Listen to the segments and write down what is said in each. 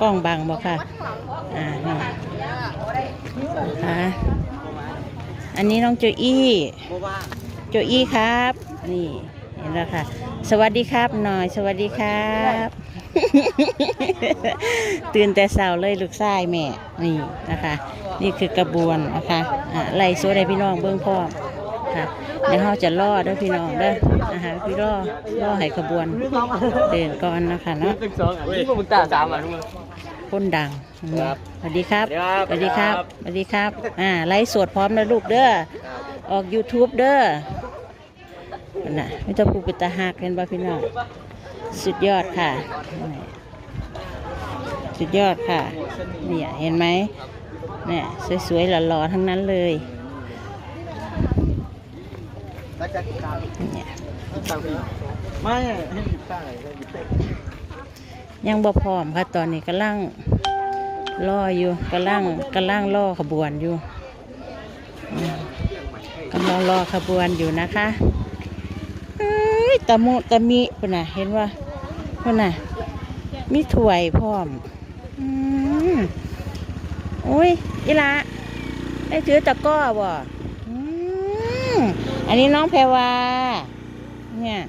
กล้องบังบ่ค่ะ อ่านี่นะคะอันนี้น้องโจอี้บ่ว่างโจอี้ครับ นี่เห็นแล้วค่ะ สวัสดีครับหน่อย สวัสดีครับ ตื่นแต่เช้าเลยลูกชายแม่ นี่นะคะ นี่คือกระบวนนะคะอ่าไล่โซ่ได้พี่น้องเบื้องพร้อมค่ะ เดี๋ยวเราจะล่อเด้อพี่น้องเด้อนะคะพี่ล่อล่อให้ขบวนเดินก่อนนะคะเนาะตึกสองอะนี่พวกมึงตาสามอะทุกคนคนดังครับสวัสดีครับสวัสดีครับสวัสดีครับอ่าไลฟ์สดพร้อมนะลูกเด้อออก YouTube เด้อนั่นน่ะไม่ต้องปูปิตาหักเห็นบ่พี่น้องสุดยอดค่ะ สุดยอดค่ะเนี่ยเห็นไหมเนี่ยสวยๆหล่อๆทั้งนั้นเลย แล้วจะตาม เนี่ย ตามพี่ ไม่ให้หยิบตั้งอะไรให้หยิบเต้นยังบ่พร้อมค่ะตอนนี้กำลังล่ออยู่กำลังกำลังล่อขบวนอยู่อืมกำลังรอขบวนอยู่นะคะเอ้ยตะมุตะมิพุ่นน่ะเห็นว่าพุ่นน่ะมีถ้วยพร้อมอืมโอ้ยอีละได้ถือตะก้อบ่ อันนี้น้องแพรวาเนี่ย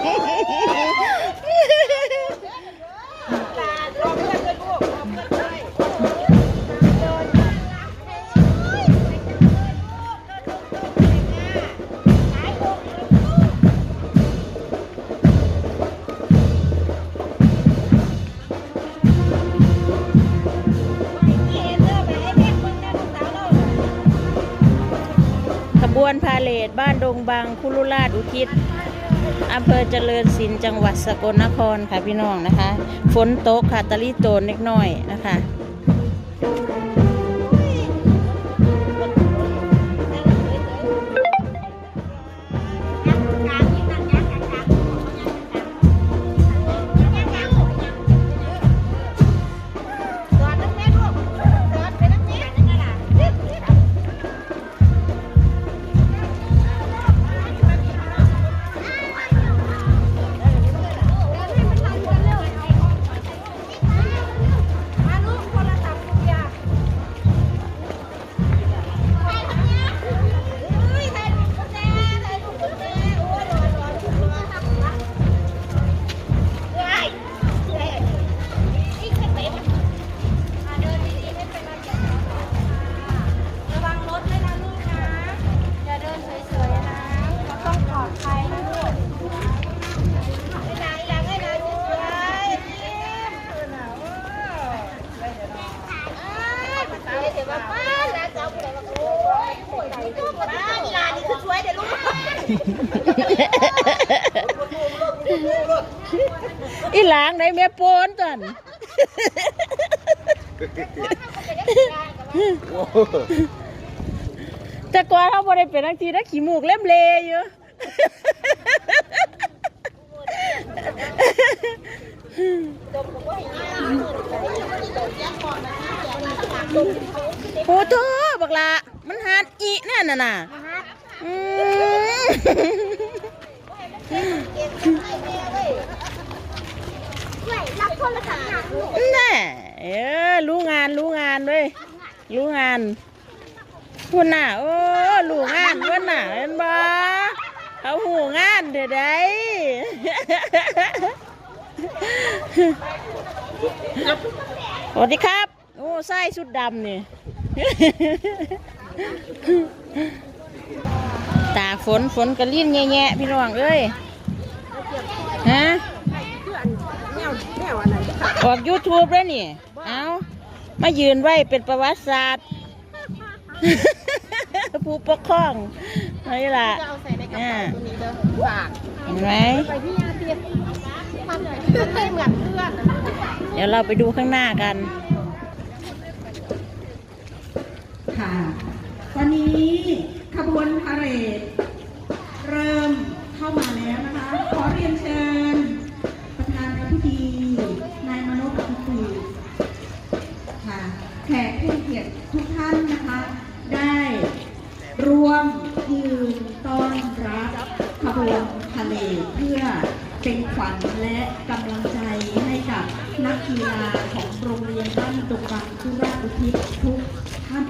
ขบวนพาเลทบ้านดงบางคุรุราชอุทิศ อำเภอเจริญศิลป์จังหวัดสกลนครค่ะพี่น้องนะคะ ฝนตกค่ะตะลิโตนเล็กน้อยนะคะ หลางในแม่โปนตันโอ้โหแต่ก่อนเขาบ่ได้เป็นทังทีนะขี้มูกเล่มเลอยู่โอ้โธ่บักละมันหาดอีนั่นน่ะน่ะอืม รับโทรศัพท์หนักลูก แน่ เออรู้งานรู้งานด้วยรู้งานคุณน่ะโอ้รู้งานเพื่อนน่ะเห็นบ่เขาหูงานเด้อได้สวัสดีครับ โอ้ไส้สุดดำนี่ ตาฝนฝนกระลิ่นแง่ๆพี่น้องเอ้ย ฮะออก YouTube แล้วนี่ มายืนไว้เป็นประวัติศาสตร์ ผู้ปกครองนี่ล่ะจะเอาใส่ในกระอ่าเป๋าตัวนี้เด้อฝากเห็นไหมไปที่ยาเตียนมันมันไม่เหมือนเพื่อนเดี๋ยวเราไปดูข้างหน้ากัน ค่ะตอนนี้ขบวนพาเหรดเริ่มเข้ามาแล้วนะคะ ขอเรียนเชิญประธานในพิธีนายมโนปฏิค่ะ แขกผู้เกียรติทุกท่านนะคะ ได้ร่วมยืนต้อนรับขบวนพาเหรดเพื่อเป็นขวัญและกำลังใจให้กับนักกีฬาของโรงเรียนบ้านตุกบังทุราชอุทิศทุกท่าน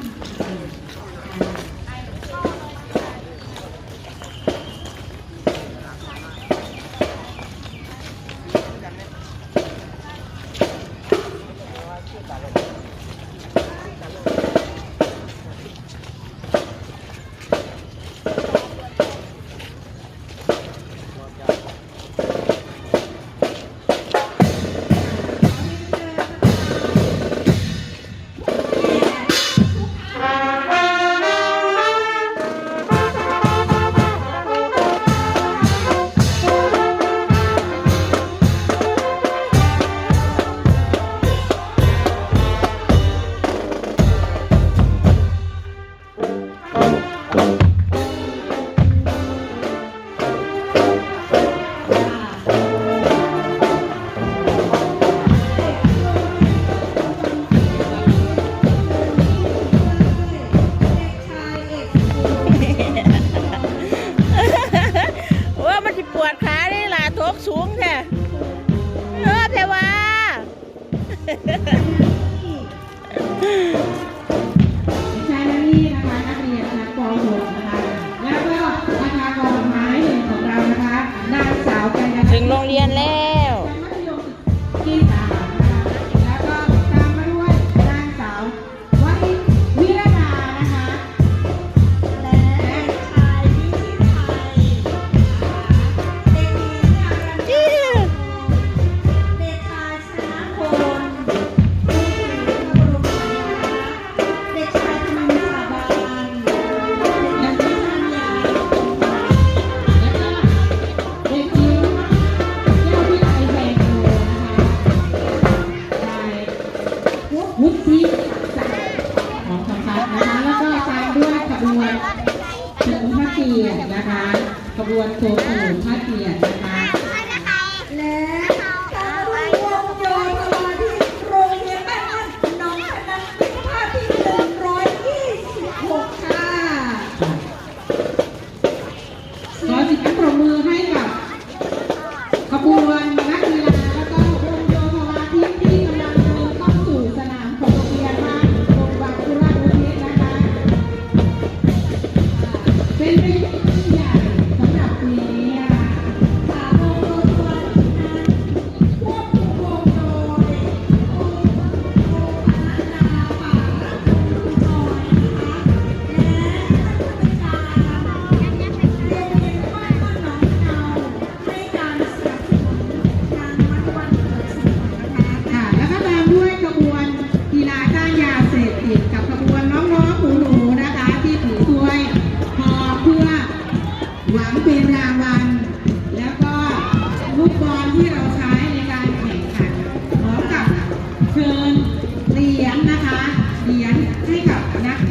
วนโชว์เฉลิมพระเกียรตินะคะ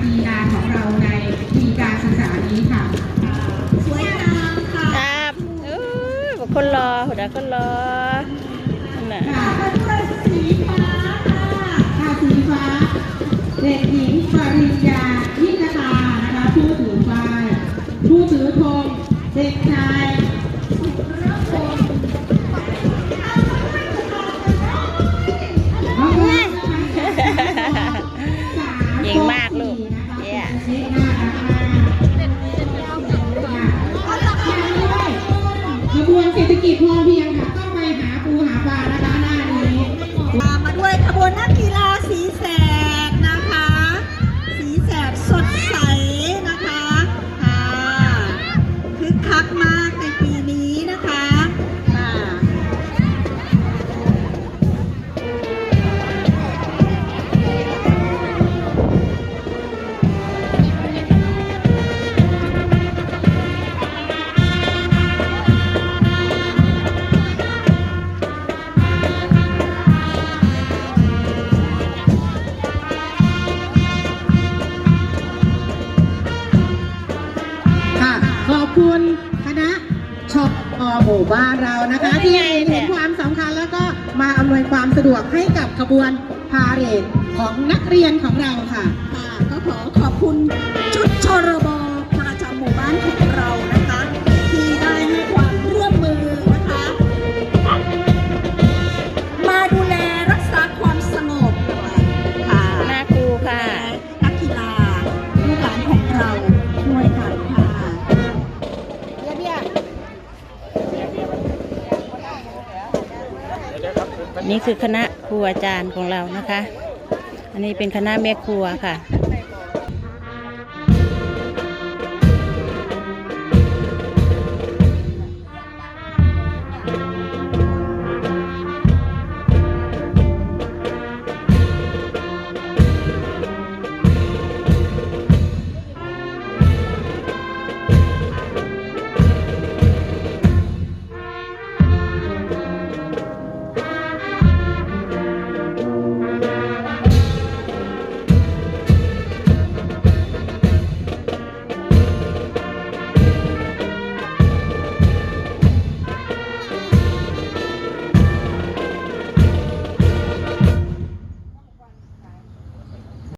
มีการของเราในปีการศึกษานี้ค่ะสวยงามค่ะครับเออคนรอหัวดาคนรอน่ะสีฟ้าค่ะสีฟ้าเด็กหญิงปริญญายิ่งตานะคะผู้ถือไฟผู้ถือธงเด็กชาย อหมู่บ้านเรานะคะที่เห็นความสำคัญแล้วก็มาอำนวยความสะดวกให้กับขบวนพาเหรดของนักเรียนของเราค่ะค่ะก็ขอขอบคุณชุดชรบประจำหมู่บ้านของเรา คือคณะครูอาจารย์ของเรานะคะ อันนี้เป็นคณะแม่ครัวค่ะ